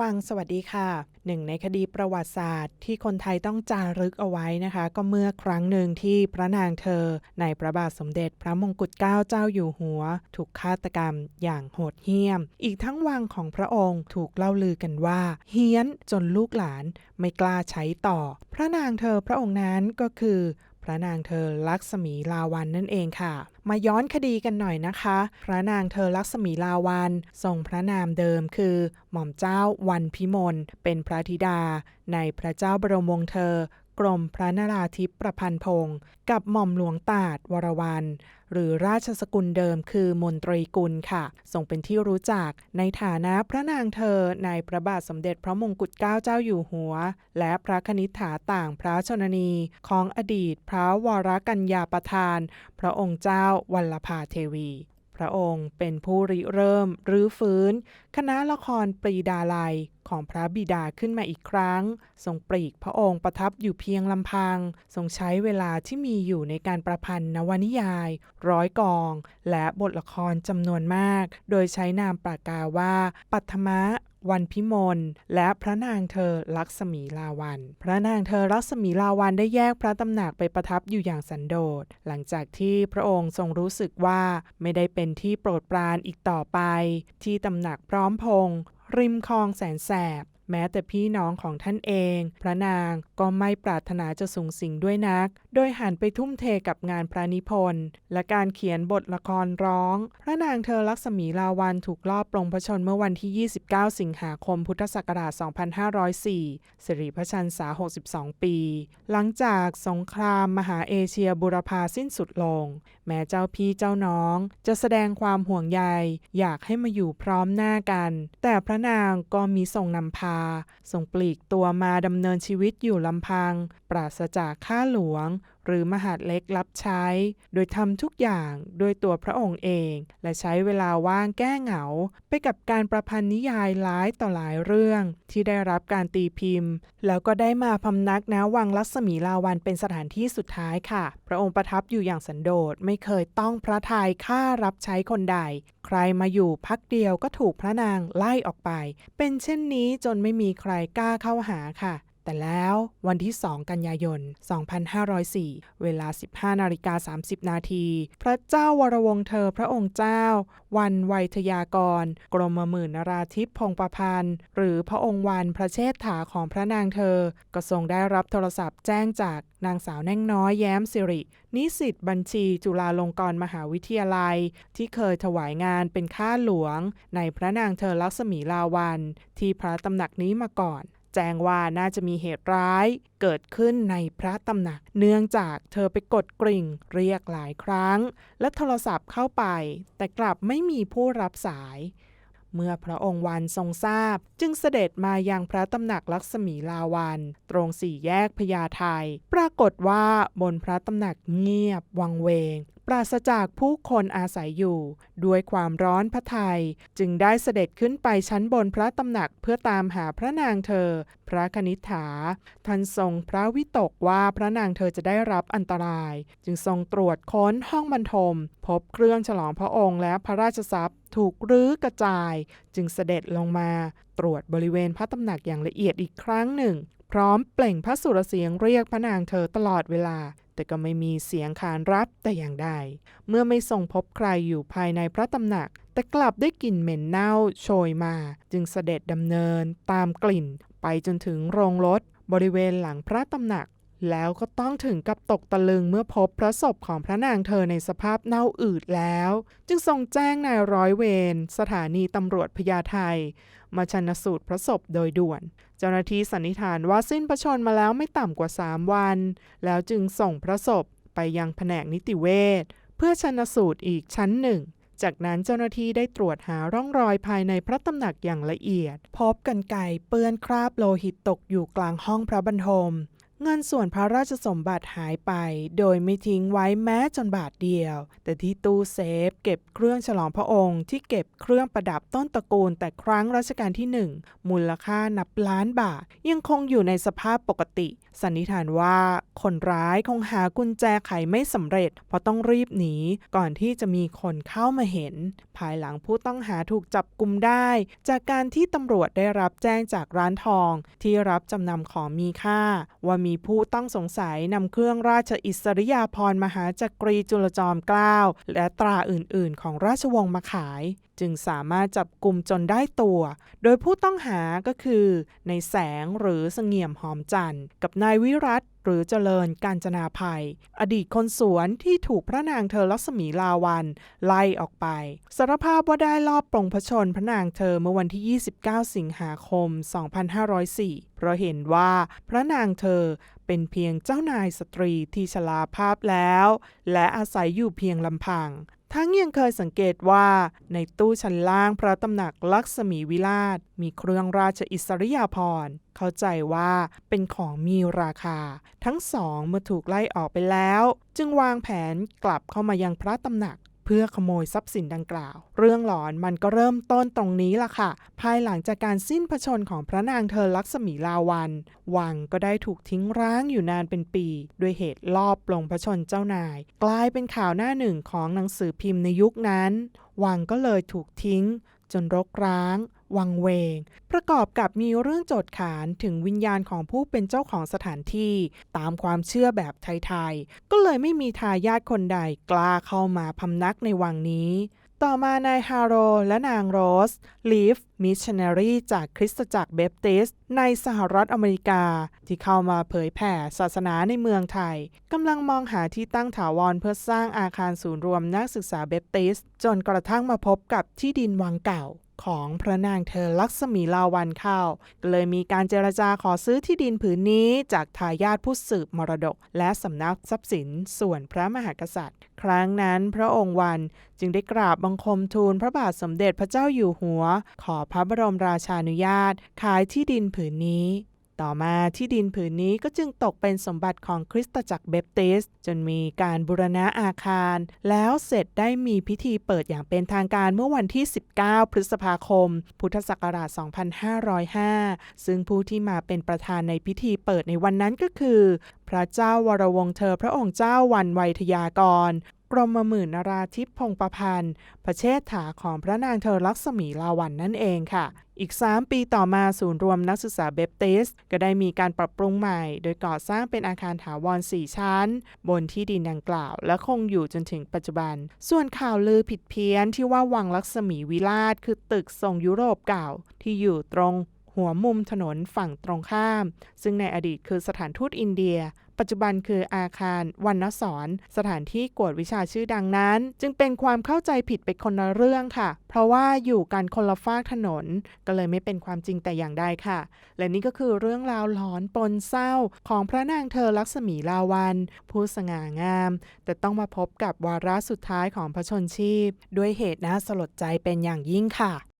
วังสวัสดีค่ะหนึ่งในคดีประวัติศาสตร์ ที่คนไทยต้องจารึกเอาไว้นะคะ ก็เมื่อครั้งหนึ่งที่พระนางเธอ ในพระบาทสมเด็จพระมงกุฎเกล้าเจ้าอยู่หัว ถูกฆาตกรรมอย่างโหดเหี้ยม อีกทั้งวังของพระองค์ถูกเล่าลือกันว่า เฮี้ยนจนลูกหลานไม่กล้าใช้ต่อ พระนางเธอพระองค์นั้นก็คือ พระนางเธอลักษมีลาวันนั่นเองค่ะ มาย้อนคดีกันหน่อยนะคะ พระนางเธอลักษมีลาวันทรงพระนามเดิมคือ หม่อมเจ้าวันพิมลเป็นพระธิดา ในพระเจ้าบรมวงศ์เธอ กรมพระนราธิปประพันธ์พงศ์กับหม่อมหลวงตาดวรวัน หรือราชสกุลเดิมคือมนตรีกุลค่ะทรงเป็นที่รู้จักในฐานะพระนางเธอในพระบาทสมเด็จพระมงกุฎเกล้าเจ้าอยู่หัว และพระคณิษฐาต่างพระชนนีของอดีตพระวรกัญญาประธาน พระองค์เจ้าวัลภาเทวี พระองค์เป็นผู้ริเริ่มรื้อฟื้น คณะละครปรีดาลัยของพระบิดาขึ้นมาอีกครั้ง ทรงปรีกพระองค์ประทับอยู่เพียงลำพัง ทรงใช้เวลาที่มีอยู่ในการประพันธ์นวนิยาย ร้อยกอง และบทละครจำนวนมาก โดยใช้นามปากกาว่า ปัทมะ วันพิมลและพระนางเธอลักษมีลาวัน พระนางเธอลักษมีลาวันได้แยกพระตำหนักไปประทับอยู่อย่างสันโดษ หลังจากที่พระองค์ทรงรู้สึกว่าไม่ได้เป็นที่โปรดปรานอีกต่อไป ที่ตำหนักพร้อมพงริมคลองแสนแสบ แม้แต่พี่น้องของท่านเอง พระนางก็ไม่ปรารถนาจะสูงสิงด้วยนัก โดยหันไปทุ่มเทกับงานพระนิพนธ์และการเขียนบทละครร้อง พระนางเธอลักษมีลาวันถูกลอบปลงพระชนเมื่อวันที่ 29 สิงหาคมพุทธศักราช 2504 สิริพชันษา 62 ปี หลังจากสงครามมหาเอเชียบุรพาสิ้นสุดลง แม้เจ้าพี่เจ้าน้อง จะแสดงความห่วงใย อยากให้มาอยู่พร้อมหน้ากัน แต่พระนางก็มีทรงนำพาทรงปลีกตัวมาดำเนินชีวิตอยู่ลำพัง ปราศจากข้าหลวง หรือมหาดเล็กรับใช้ โดยทำทุกอย่างโดยตัวพระองค์เอง และใช้เวลาว่างแก้เหงา ไปกับการประพันธ์นิยายหลายต่อหลายเรื่อง ที่ได้รับการตีพิมพ์ แล้วก็ได้มาพำนักณวังลักษมีลาวันเป็นสถานที่สุดท้ายค่ะ พระองค์ประทับอยู่อย่างสันโดษไม่เคยต้องพระทัยค่ารับใช้คนใด ใครมาอยู่พักเดียวก็ถูกพระนางไล่ออกไป เป็นเช่นนี้จนไม่มีใครกล้าเข้าหาค่ะ แต่แล้ววันที่ 2 กันยายน 2504 เวลา 15 นาฬิกา 30 นาที พระเจ้าวรวงเธอพระองค์เจ้า วันไวยทยากร กรมหมื่นนราธิปพงประพันธ์ หรือพระองค์วันพระเชษฐาของพระนางเธอ ก็ทรงได้รับโทรศัพท์แจ้งจากนางสาวแน่งน้อยแย้มสิริ นิสิตบัญชีจุฬาลงกรณ์มหาวิทยาลัย ที่เคยถวายงานเป็นข้าหลวง ในพระนางเธอลักษมีลาวัน ที่พระตำหนักนี้มาก่อน แจ้งว่าน่าจะมีเหตุร้ายเกิดขึ้นในพระตำหนัก เนื่องจากเธอไปกดกริ่งเรียกหลายครั้ง และโทรศัพท์เข้าไป แต่กลับไม่มีผู้รับสาย เมื่อพระองค์วันทรงทราบ จึงเสด็จมายังพระตำหนักลักษมีลาวัน ตรงสี่แยกพญาไทปรากฏว่าบนพระตำหนักเงียบวังเวง ปราศจากผู้คนอาศัยอยู่ ด้วยความร้อนพระทัยจึงได้เสด็จขึ้นไปชั้นบนพระตำหนักเพื่อตามหาพระนางเธอ พระคณิษฐาท่านทรงพระวิตกว่าพระนางเธอจะได้รับอันตราย จึงทรงตรวจค้นห้องบรรทม พบเครื่องฉลองพระองค์และพระราชทรัพย์ถูกรื้อกระจาย จึงเสด็จลงมาตรวจบริเวณพระตำหนักอย่างละเอียดอีกครั้งหนึ่ง พร้อมเปล่งพระสุรเสียงเรียกพระนางเธอตลอดเวลา แต่ก็ไม่มีเสียงขานรับแต่อย่างใด เมื่อไม่ทรงพบใครอยู่ภายในพระตำหนัก แต่กลับได้กลิ่นเหม็นเน่าโชยมา จึงเสด็จดำเนินตามกลิ่น ไปจนถึงโรงรถบริเวณหลังพระตำหนัก แล้วก็ต้องถึงกับตกตะลึงเมื่อพบพระศพของพระนางเธอในสภาพเน่าอืดแล้ว จึงทรงแจ้งนายร้อยเวรสถานีตำรวจพญาไทมาชันสูตรพระศพโดยด่วน เจ้าหน้าที่สันนิษฐานว่าสิ้นพระชนมาแล้วไม่ต่ำกว่า 3 วัน แล้วจึงส่งพระศพไปยังแผนกนิติเวชเพื่อชันสูตรอีกชั้นหนึ่งจากนั้นเจ้าหน้าที่ได้ตรวจหาร่องรอยภายในพระตำหนักอย่างละเอียด พบกันไก่เปื้อนคราบโลหิตตกอยู่กลางห้องพระบรรทม เงินส่วนพระราชสมบัติหายไป โดยไม่ทิ้งไว้แม้จนบาทเดียว แต่ที่ตู้เซฟ เก็บเครื่องฉลองพระองค์ที่เก็บเครื่องประดับต้นตระกูล แต่ครั้งรัชกาลที่หนึ่งมูลค่านับล้านบาท ยังคงอยู่ในสภาพปกติ สันนิษฐานว่าคนร้ายคงหากุญแจไขไม่สำเร็จ เพราะต้องรีบหนีก่อนที่จะมีคนเข้ามาเห็น ภายหลังผู้ต้องหาถูกจับกุมได้ จากการที่ตำรวจได้รับแจ้งจากร้านทอง ที่รับจำนำของมีค่าว่ามีผู้ต้องสงสัยนำเครื่องราชอิสริยาภรณ์มหาจักรีจุลจอมเกล้าและตราอื่น ๆ ของราชวงศ์มาขาย จึงสามารถจับกลุ่มจนได้ตัว โดยผู้ต้องหาก็คือ ในแสงหรือเสงี่ยมหอมจันทร์กับนายวิรัต หรือเจริญกาญจนาภัย อดีตคนสวนที่ถูกพระนางเธอลัศมีลาวัน ไล่ออกไป สารภาพว่าได้ลอบปลงพระชนพระนางเธอเมื่อวันที่ 29 สิงหาคม 2504 เพราะเห็นว่าพระนางเธอเป็นเพียงเจ้านายสตรีที่ชลาภาพแล้ว และอาศัยอยู่เพียงลำพัง ทั้งยังเคยสังเกตว่าในตู้ชั้นล่างพระตำหนักลักษมีวิลาช มีเครื่องราชอิสริยาภรณ์ เข้าใจว่าเป็นของมีราคา ทั้งสองเมื่อถูกไล่ออกไปแล้ว จึงวางแผนกลับเข้ามายังพระตำหนัก เพื่อขโมยทรัพย์สินดังกล่าว เรื่องหลอนมันก็เริ่มต้นตรงนี้ล่ะค่ะ ภายหลังจากการสิ้นพระชนของพระนางเธอลักษมีลาวัน วังก็ได้ถูกทิ้งร้างอยู่นานเป็นปี ด้วยเหตุลอบปลงพระชนเจ้านาย กลายเป็นข่าวหน้าหนึ่งของหนังสือพิมพ์ในยุคนั้น วังก็เลยถูกทิ้ง จนรกร้าง วังเวง ประกอบกับมีเรื่องโจทย์ขานถึงวิญญาณของผู้เป็นเจ้าของสถานที่ ตามความเชื่อแบบไทยๆ ก็เลยไม่มีทายาทคนใดกล้าเข้ามาพำนักในวังนี้ ต่อมานายฮาโรและนางโรสลีฟมิชชันนารีจากคริสตจักรเบปติส ในสหรัฐอเมริกา ที่เข้ามาเผยแผ่ศาสนาในเมืองไทยกำลังมองหาที่ตั้งถาวรเพื่อสร้างอาคารศูนย์รวมนักศึกษาเบปติส จนกระทั่งมาพบกับที่ดินวังเก่า ของพระนางเธอลักษมีลาวันเข้าก็เลยมีการเจรจาขอซื้อที่ดินผืนนี้จากทายาทผู้สืบมรดก และสำนักทรัพย์สินส่วนพระมหากษัตริย์ ครั้งนั้นพระองค์วันจึงได้กราบบังคมทูลพระบาทสมเด็จพระเจ้าอยู่หัว ขอพระบรมราชานุญาต ขายที่ดินผืนนี้ ต่อมาที่ดินผืนนี้ก็จึงตกเป็นสมบัติของคริสตจักรเบปติส จนมีการบูรณะอาคาร แล้วเสร็จได้มีพิธีเปิดอย่างเป็นทางการเมื่อวันที่ 19 พฤษภาคม พุทธศักราช 2505 ซึ่งผู้ที่มาเป็นประธานในพิธีเปิดในวันนั้นก็คือ พระเจ้าวรวงเธอพระองค์เจ้าวันไวยทยากร กรมหมื่นนราธิปพงประพันธ์พระเชษฐาของพระนางเธอลักษมีลาวันนั่นเองค่ะ อีก 3 ปีต่อมาศูนย์รวมนักศึกษาเบปติส ก็ได้มีการปรับปรุงใหม่ โดยก่อสร้างเป็นอาคารถาวร 4 ชั้น บนที่ดินดังกล่าว และคงอยู่จนถึงปัจจุบัน ส่วนข่าวลือผิดเพี้ยนที่ว่าวังลักษมีวิลาศคือตึกทรงยุโรปเก่าที่อยู่ตรงหัวมุมถนนฝั่งตรงข้าม ซึ่งในอดีตคือสถานทูตอินเดีย ปัจจุบันคืออาคารวรรณสอน สถานที่กวดวิชาชื่อดังนั้น จึงเป็นความเข้าใจผิดไปคนละเรื่องค่ะ เพราะว่าอยู่กันคนละฟากถนน ก็เลยไม่เป็นความจริงแต่อย่างใดค่ะ และนี่ก็คือเรื่องราวหลอนปนเศร้า ของพระนางเธอลักษมีลาวัน ผู้สง่างาม แต่ต้องมาพบกับวาระสุดท้ายของพระชนชีพ ด้วยเหตุน่าสลดใจเป็นอย่างยิ่งค่ะ